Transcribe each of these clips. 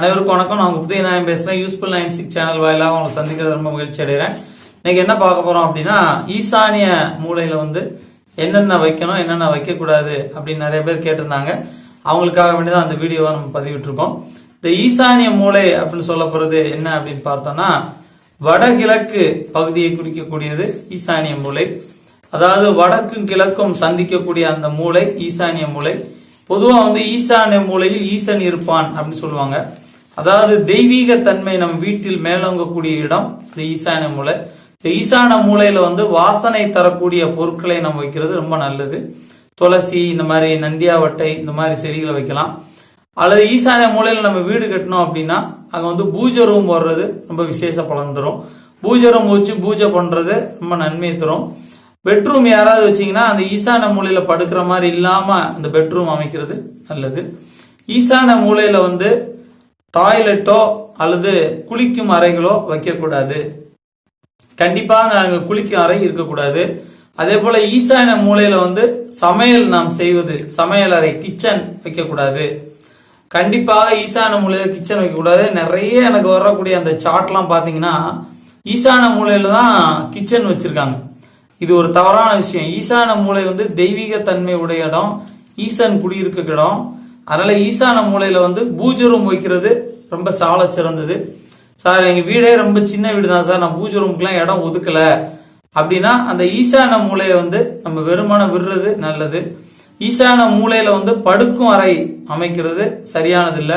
அனைவருக்கும் வணக்கம். நான் உங்க புதிய நாயம் பேசுறேன். யூஸ்ஃபுல் நைன் சிக்ஸ் சேனல் வாயிலாக உங்களை சந்திக்கிறது ரொம்ப மகிழ்ச்சி அடைகிறேன். இன்னைக்கு என்ன பார்க்க போறோம் அப்படின்னா ஈசானிய மூலையில வந்து என்னென்ன வைக்கணும் என்னென்ன வைக்கக்கூடாது அப்படின்னு நிறைய பேர் கேட்டிருந்தாங்க. அவங்களுக்காக வேண்டி தான் அந்த வீடியோவை நம்ம பதிவிட்டிருக்கோம். இந்த ஈசானிய மூலை அப்படின்னு சொல்ல போறது என்ன அப்படின்னு பார்த்தோம்னா வடகிழக்கு பகுதியை குறிக்கக்கூடியது ஈசானிய மூலை. அதாவது வடக்கும் கிழக்கும் சந்திக்கக்கூடிய அந்த மூலை ஈசானிய மூலை. பொதுவா வந்து ஈசானிய மூலையில் ஈசன் இருப்பான் அப்படின்னு சொல்லுவாங்க. அதாவது தெய்வீக தன்மை நம் வீட்டில் மேலோங்கக்கூடிய இடம் இந்த ஈசான மூலை. இந்த ஈசான மூலையில வந்து வாசனை தரக்கூடிய பொருட்களை நம்ம வைக்கிறது ரொம்ப நல்லது. துளசி இந்த மாதிரி நந்தியாவட்டை இந்த மாதிரி செடிகளை வைக்கலாம். அல்லது ஈசான மூலையில் நம்ம வீடு கட்டினோம் அப்படின்னா அங்கே வந்து பூஜை ரூம் வர்றது ரொம்ப விசேஷ பலன் தரும். பூஜை ரூம் வச்சு பூஜை பண்ணுறது ரொம்ப நன்மை தரும். பெட்ரூம் யாராவது வச்சீங்கன்னா அந்த ஈசான மூலையில் படுக்கிற மாதிரி இல்லாமல் அந்த பெட்ரூம் அமைக்கிறது நல்லது. ஈசான மூலையில் வந்து டாய்லெட்டோ அல்லது குளிக்கும் அறைகளோ வைக்கக்கூடாது. கண்டிப்பாக அங்கே குளிக்கும் அறை இருக்கக்கூடாது. அதே போல ஈசான மூலையில வந்து சமையல் நாம் செய்வது சமையல் அறை கிச்சன் வைக்கக்கூடாது. கண்டிப்பாக ஈசான மூலையில கிச்சன் வைக்கக்கூடாது. நிறைய எனக்கு வரக்கூடிய அந்த சாட்லாம் பார்த்தீங்கன்னா ஈசான மூலையில தான் கிச்சன் வச்சிருக்காங்க. இது ஒரு தவறான விஷயம். ஈசான மூலை வந்து தெய்வீக தன்மை உடைய இடம் ஈசன் குடியிருக்க இடம். அதனால ஈசான மூலையில வந்து பூஜை ரூம் வைக்கிறது ரொம்ப சால சிறந்தது. சார் எங்க வீடே ரொம்ப சின்ன வீடு தான் சார். நான் பூஜை ரூமுக்குலாம் இடம் ஒதுக்கல. அப்படின்னா அந்த ஈசான மூலையை வந்து நம்ம வெறுமான விடுறது நல்லது. ஈசான மூலையில வந்து படுக்கும் அறை அமைக்கிறது சரியானது இல்ல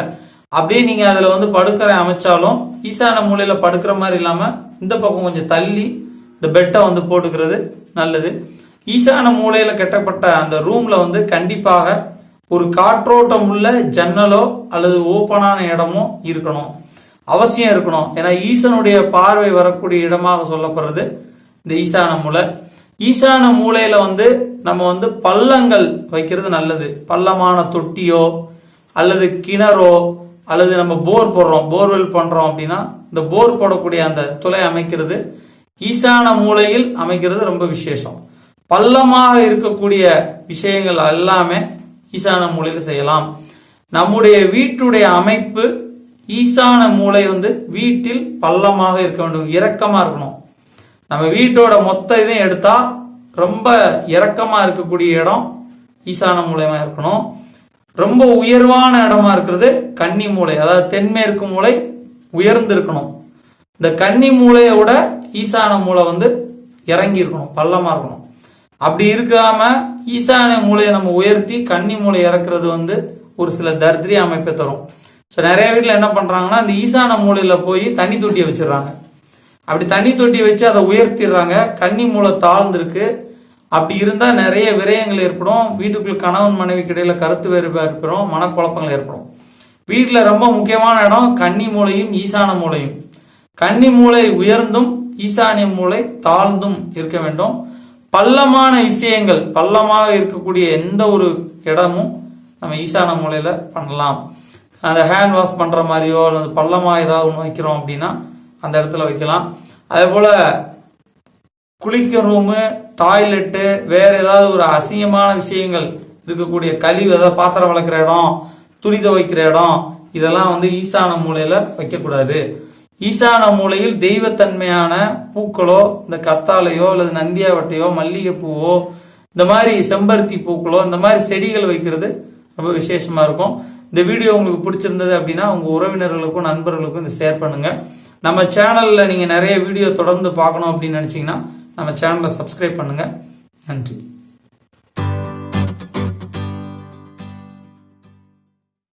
அப்படியே நீங்க அதுல வந்து படுக்கறை அமைச்சாலும் ஈசான மூலையில படுக்கிற மாதிரி இல்லாம இந்த பக்கம் கொஞ்சம் தள்ளி இந்த பெட்டை வந்து போட்டுக்கிறது நல்லது. ஈசான மூலையில கட்டப்பட்ட அந்த ரூம்ல வந்து கண்டிப்பாக ஒரு காற்றோட்டம் உள்ள ஜன்னலோ அல்லது ஓப்பனான இடமோ இருக்கணும். அவசியம் இருக்கணும். ஏன்னா ஈசனுடைய பார்வை வரக்கூடிய இடமாக சொல்லப்படுறது இந்த ஈசான மூலை ஈசான மூலையில வந்து நம்ம வந்து பள்ளங்கள் வைக்கிறது நல்லது. பள்ளமான தொட்டியோ அல்லது கிணறோ அல்லது நம்ம போர் போடுறோம் போர்வெல் பண்றோம் அப்படின்னா இந்த போர் போடக்கூடிய அந்த துளை அமைக்கிறது ஈசான மூலையில் அமைக்கிறது ரொம்ப விசேஷம். பள்ளமாக இருக்கக்கூடிய விஷயங்கள் எல்லாமே ஈசான மூலையில் செய்யலாம். நம்முடைய வீட்டுடைய அமைப்பு ஈசான மூலை வந்து வீட்டில் பள்ளமாக இருக்க வேண்டும் இறக்கமா இருக்கணும். நம்ம வீட்டோட மொத்த இதையும் எடுத்தா ரொம்ப இறக்கமா இருக்கக்கூடிய இடம் ஈசான மூலையமா இருக்கணும். ரொம்ப உயர்வான இடமா இருக்கிறது கன்னி மூலை அதாவது தென்மேற்கு மூலை உயர்ந்து இருக்கணும் இந்த கன்னி மூலையை விட ஈசான மூலை வந்து இறங்கி இருக்கணும் பள்ளமா இருக்கணும். அப்படி இருக்காம ஈசான மூலையை நம்ம உயர்த்தி கன்னி மூலை இறக்குறது வந்து ஒரு சில தர்திரி அமைப்பை தரும். ஸோ நிறைய வீட்டில் என்ன பண்ணுறாங்கன்னா அந்த ஈசான மூலையில் போய் தண்ணி தொட்டியை வச்சிடுறாங்க. அப்படி தண்ணி தொட்டியை வச்சு அதை உயர்த்திடுறாங்க. கன்னி மூலை தாழ்ந்திருக்கு. அப்படி இருந்தால் நிறைய விரயங்கள் ஏற்படும். வீட்டுக்குள்ள கணவன் மனைவிக்கு இடையில கருத்து வேறுபாடு ஏற்படும். மனக்குழப்பங்கள் ஏற்படும். வீட்டில் ரொம்ப முக்கியமான இடம் கன்னி மூலையும் ஈசான மூலையும். கன்னி மூலை உயர்ந்தும் ஈசானிய மூலை தாழ்ந்தும் இருக்க வேண்டும். பள்ளமான விஷயங்கள் பள்ளமாக இருக்கக்கூடிய எந்த ஒரு இடமும் நம்ம ஈசான மூலையில பண்ணலாம். அந்த ஹேண்ட் வாஷ் பண்ற மாதிரியோ அல்லது பள்ளமாக ஏதாவது ஒன்று வைக்கிறோம் அப்படின்னா அந்த இடத்துல வைக்கலாம். அதே போல குளிக்க ரூமு டாய்லெட்டு வேற ஏதாவது ஒரு அசிங்கமான விஷயங்கள் இருக்கக்கூடிய கழிவு ஏதாவது பாத்திரம் வளர்க்குற இடம் துணி துவைக்கிற இடம் இதெல்லாம் வந்து ஈசான மூலையில வைக்கக்கூடாது. ஈசான மூலையில் தெய்வத்தன்மையான பூக்களோ இந்த கத்தாழையோ அல்லது நந்தியாவட்டையோ மல்லிகைப்பூவோ இந்த மாதிரி செம்பருத்தி பூக்களோ இந்த மாதிரி செடிகள் வைக்கிறது ரொம்ப விசேஷமா இருக்கும். இந்த வீடியோ உங்களுக்கு பிடிச்சிருந்தது அப்படின்னா உங்க உறவினர்களுக்கும் நண்பர்களுக்கும் இதை ஷேர் பண்ணுங்க. நம்ம சேனல்ல நீங்க நிறைய வீடியோ தொடர்ந்து பார்க்கணும் அப்படின்னு நினைச்சீங்கன்னா நம்ம சேனலை சப்ஸ்கிரைப் பண்ணுங்க. நன்றி.